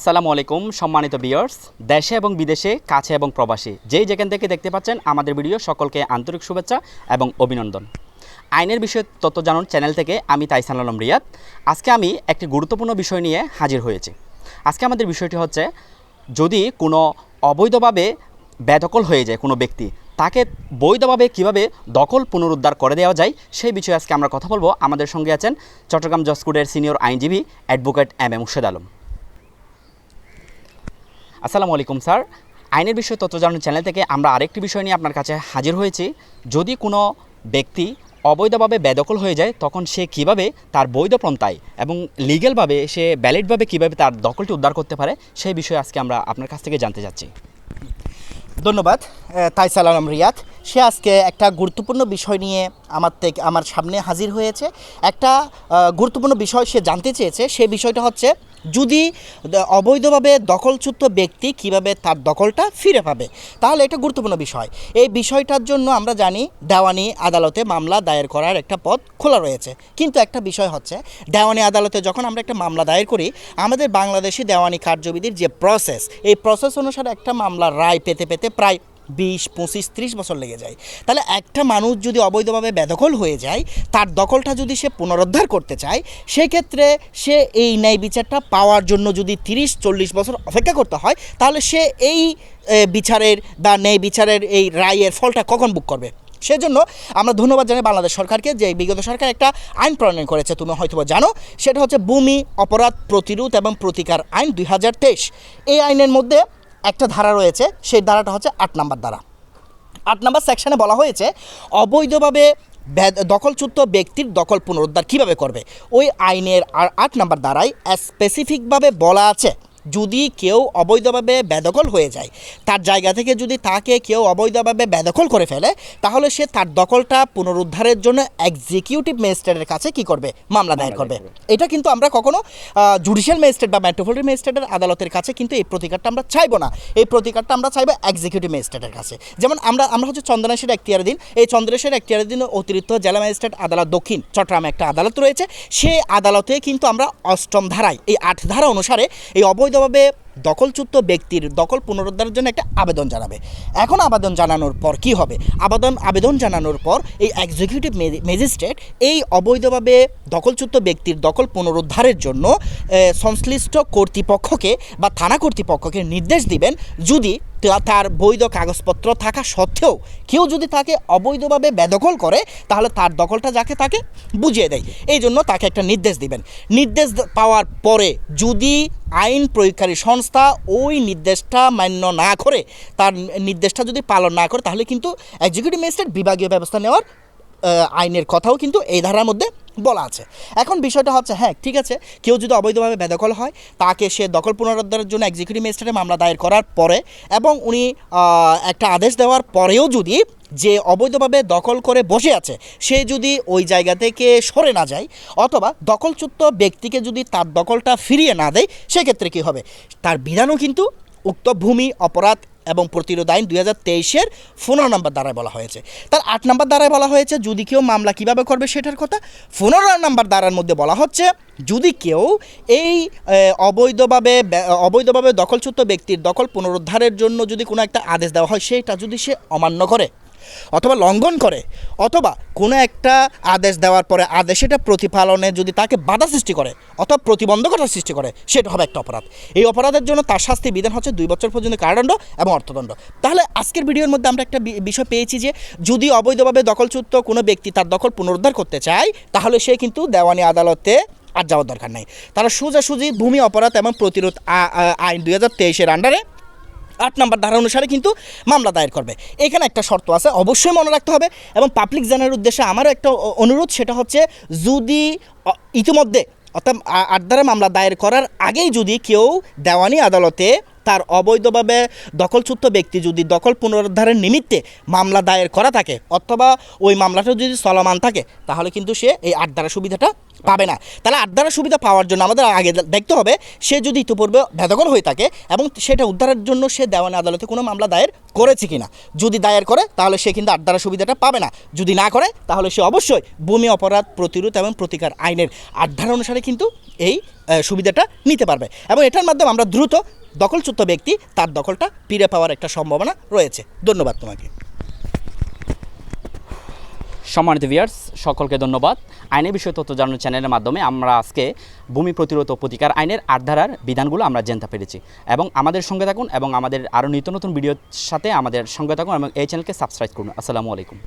আসসালামু আলাইকুম, সম্মানিত বিয়ার্স দেশে এবং বিদেশে, কাছে এবং প্রবাসী, যেই যেখান থেকে দেখতে পাচ্ছেন আমাদের ভিডিও, সকলকে আন্তরিক শুভেচ্ছা এবং অভিনন্দন। আইনের বিষয়ে তথ্য জানুন চ্যানেল থেকে আমি তাইসান আলম রিয়াদ। আজকে আমি একটি গুরুত্বপূর্ণ বিষয় নিয়ে হাজির হয়েছি। আজকে আমাদের বিষয়টি হচ্ছে, যদি কোনো অবৈধভাবে বেদখল হয়ে যায় কোনো ব্যক্তি, তাকে বৈধভাবে কীভাবে দখল পুনরুদ্ধার করে দেওয়া যায়, সেই বিষয়ে আজকে আমরা কথা বলব। আমাদের সঙ্গে আছেন চট্টগ্রাম জজকোর্টের সিনিয়র আইনজীবী advocate M M Murshed Alam. আসসালামু আলাইকুম, স্যার। আইনের বিষয়ে তথ্য জানানোর চ্যানেল থেকে আমরা আরেকটি বিষয় নিয়ে আপনার কাছে হাজির হয়েছি। যদি কোনো ব্যক্তি অবৈধভাবে বেদখল হয়ে যায়, তখন সে কীভাবে তার বৈধ পন্থায় এবং লিগ্যালভাবে সে ব্যালিডভাবে কীভাবে তার দখলটি উদ্ধার করতে পারে, সেই বিষয়ে আজকে আমরা আপনার কাছ থেকে জানতে চাচ্ছি। ধন্যবাদ তাইসাল আলম রিয়াদ। সে আজকে একটা গুরুত্বপূর্ণ বিষয় নিয়ে আমার থেকে আমার সামনে হাজির হয়েছে। একটা গুরুত্বপূর্ণ বিষয় সে জানতে চেয়েছে সেই বিষয়টা হচ্ছে যদি অবৈধভাবে দখলচ্যুত ব্যক্তি কীভাবে তার দখলটা ফিরে পাবে? তাহলে এটা গুরুত্বপূর্ণ বিষয়। এই বিষয়টার জন্য আমরা জানি, দেওয়ানি আদালতে মামলা দায়ের করার একটা পথ খোলা রয়েছে। কিন্তু একটা বিষয় হচ্ছে, দেওয়ানি আদালতে যখন আমরা একটা মামলা দায়ের করি, আমাদের বাংলাদেশি দেওয়ানি কার্যবিধির যে প্রসেস এই প্রসেস অনুসারে একটা মামলার রায় পেতে পেতে প্রায় বিশ, পঁচিশ, ত্রিশ বছর লেগে যায়। তাহলে একটা মানুষ যদি অবৈধভাবে বেদখল হয়ে যায়, তার দখলটা যদি সে পুনরুদ্ধার করতে চায়, সেক্ষেত্রে সে এই ন্যায় বিচারটা পাওয়ার জন্য যদি তিরিশ, চল্লিশ বছর অপেক্ষা করতে হয়, তাহলে সে এই বিচারের বা ন্যায় বিচারের এই রায়ের ফলটা কখন বুক করবে? সেজন্য আমরা ধন্যবাদ জানাই বাংলাদেশ সরকারকে যে বিগত সরকার একটা আইন প্রণয়ন করেছে, তুমি হয়তো জানো। সেটা হচ্ছে ভূমি অপরাধ প্রতিরোধ এবং প্রতিকার আইন দুই হাজার তেইশ। এই আইনের মধ্যে একটা ধারা রয়েছে, সেই ধারাটা হচ্ছে আট নাম্বার ধারা। আট নাম্বার সেকশানে বলা হয়েছে, অবৈধভাবে দখলচ্যুত ব্যক্তির দখল পুনরুদ্ধার কীভাবে করবে? ওই আইনের আর আট নাম্বার দ্বারাই স্পেসিফিকভাবে বলা আছে। যদি কেউ অবৈধভাবে বেদখল হয়ে যায় তার জায়গা থেকে যদি তাকে কেউ অবৈধভাবে বেদখল করে ফেলে তাহলে সে তার দখলটা পুনরুদ্ধারের জন্য এক্সিকিউটিভ ম্যাজিস্ট্রেটের কাছে কি করবে? মামলা দায়ের করবে। এটা কিন্তু আমরা কখনো জুডিশিয়াল ম্যাজিস্ট্রেট বা মেট্রোপলিটন ম্যাজিস্ট্রেটের আদালতের কাছে কিন্তু এই প্রতিকারটা আমরা চাইব না। এই প্রতিকারটা আমরা চাইব এক্সিকিউটিভ ম্যাজিস্ট্রেটের কাছে। যেমন আমরা আমরা হচ্ছে চন্দনেশের এখতিয়ার দিন এই চন্দ্রেশের এখতিয়ার দিন অতিরিক্ত জেলা ম্যাজিস্ট্রেট আদালত দক্ষিণ চট্টগ্রামে একটা আদালত রয়েছে। সেই আদালতে কিন্তু আমরা অষ্টম ধারায় এই আট ধারা অনুসারে এই অবৈধভাবে দখলচ্যুত ব্যক্তির দখল পুনরুদ্ধারের জন্য একটা আবেদন জানাবে। এখন আবেদন জানানোর পর কি হবে? আবেদন আবেদন জানানোর পর এই এক্সিকিউটিভ ম্যাজিস্ট্রেট এই অবৈধভাবে দখলচ্যুত ব্যক্তির দখল পুনরুদ্ধারের জন্য সংশ্লিষ্ট কর্তৃপক্ষকে বা থানা কর্তৃপক্ষকে নির্দেশ দিবেন যদি তার বৈধ কাগজপত্র থাকা সত্ত্বেও কেউ যদি তাকে অবৈধভাবে বেদখল করে, তাহলে তার দখলটা যাকে তাকে বুঝিয়ে দেয়। এই জন্য তাকে একটা নির্দেশ দিবেন। নির্দেশ পাওয়ার পরে যদি আইন প্রয়োগকারী সংস্থা ওই নির্দেশটা মান্য না করে, তার নির্দেশটা যদি পালন না করে, তাহলে কিন্তু এক্সিকিউটিভ ম্যাজিস্ট্রেট বিভাগীয় ব্যবস্থা নেওয়ার আইনের কথাও কিন্তু এই ধারার মধ্যে বলা আছে। এখন বিষয়টা হচ্ছে হ্যাঁ ঠিক আছে, কেউ যদি অবৈধভাবে বেদখল হয়, তাকে সে দখল পুনরুদ্ধারের জন্য এক্সিকিউটিভ ম্যাজিস্ট্রেটে মামলা দায়ের করার পরে এবং উনি একটা আদেশ দেওয়ার পরেও যদি যে অবৈধভাবে দখল করে বসে আছে, সে যদি ওই জায়গা থেকে সরে না যায় অথবা দখলচ্যুত ব্যক্তিকে যদি তার দখলটা ফিরিয়ে না দেয়, সেক্ষেত্রে কী হবে? তার বিধানও কিন্তু উক্ত ভূমি, অপরাধ এবং প্রতিরোধ আইন দুই হাজার তেইশের পনেরো নম্বর দ্বারায় বলা হয়েছে। তার আট নম্বর দ্বারায় বলা হয়েছে, যদি কেউ মামলা কীভাবে করবে সেটার কথা। পনেরো নম্বর দ্বারার মধ্যে বলা হচ্ছে, যদি কেউ এই অবৈধভাবে অবৈধভাবে দখলচ্যুত ব্যক্তির দখল পুনরুদ্ধারের জন্য যদি কোনো একটা আদেশ দেওয়া হয়, সেটা যদি সে অমান্য করে। অথবা লঙ্ঘন করে, অথবা কোনো একটা আদেশ দেওয়ার পরে আদেশ সেটা প্রতিপালনে যদি তাকে বাধা সৃষ্টি করে, অথবা প্রতিবন্ধকতা সৃষ্টি করে, সেটা হবে একটা অপরাধ। এই অপরাধের জন্য তার শাস্তি বিধান হচ্ছে দুই বছর পর্যন্ত কারাদণ্ড এবং অর্থদণ্ড। তাহলে আজকের ভিডিওর মধ্যে আমরা একটা বিষয় পেয়েছি যে, যদি অবৈধভাবে দখলচ্যুত কোনো ব্যক্তি তার দখল পুনরুদ্ধার করতে চায়, তাহলে সে কিন্তু দেওয়ানি আদালতে আর যাওয়ার দরকার নাই। তারা সোজাসুজি ভূমি অপরাধ এবং প্রতিরোধ আইন দুই হাজার তেইশের আন্ডারে আট নম্বর ধারা অনুসারে কিন্তু মামলা দায়ের করবে। এখানে একটা শর্ত আছে, অবশ্যই মনে রাখতে হবে এবং পাবলিক জানার উদ্দেশ্যে আমারও একটা অনুরোধ, সেটা হচ্ছে যদি ইতিমধ্যে অর্থাৎ আট ধারা মামলা দায়ের করার আগেই যদি কেউ দেওয়ানি আদালতে তার অবৈধভাবে দখলচ্যুত ব্যক্তি যদি দখল পুনরুদ্ধারের নিমিত্তে মামলা দায়ের করা থাকে, অথবা ওই মামলাটা যদি চলমান থাকে, তাহলে কিন্তু সে এই আট ধারা সুবিধাটা পাবে না। তাহলে আট ধারা সুবিধা পাওয়ার জন্য আমাদের আগে দেখতে হবে, সে যদি ইতিপূর্বে ভেদকল হয়ে থাকে এবং সেটা উদ্ধারের জন্য সে দেওয়ানি আদালতে কোনো মামলা দায়ের করেছে কি না যদি দায়ের করে, তাহলে সে কিন্তু আট ধারা সুবিধাটা পাবে না। যদি না করে, তাহলে সে অবশ্যই ভূমি অপরাধ, প্রতিরোধ এবং প্রতিকার আইনের আট অনুসারে কিন্তু এই সুবিধাটা নিতে পারবে। এবং এটার মাধ্যমে আমরা দ্রুত দখলচ্যুত ব্যক্তি, তার দখলটা ফিরে পাওয়ার একটা সম্ভাবনা রয়েছে। ধন্যবাদ তোমাকে। সম্মানিত ভিয়ার্স সকলকে ধন্যবাদ। আইনের বিষয়ে তথ্য জানানোর চ্যানেলের মাধ্যমে আমরা আজকে ভূমি প্রতিরোধ ও প্রতিকার আইনের আট ধারার বিধানগুলো আমরা জানতে পেরেছি। এবং আমাদের সঙ্গে থাকুন এবং আমাদের আরও নিত্য নতুন ভিডিওর সাথে আমাদের সঙ্গে থাকুন এবং এই চ্যানেলকে সাবস্ক্রাইব করুন। আসসালামু আলাইকুম।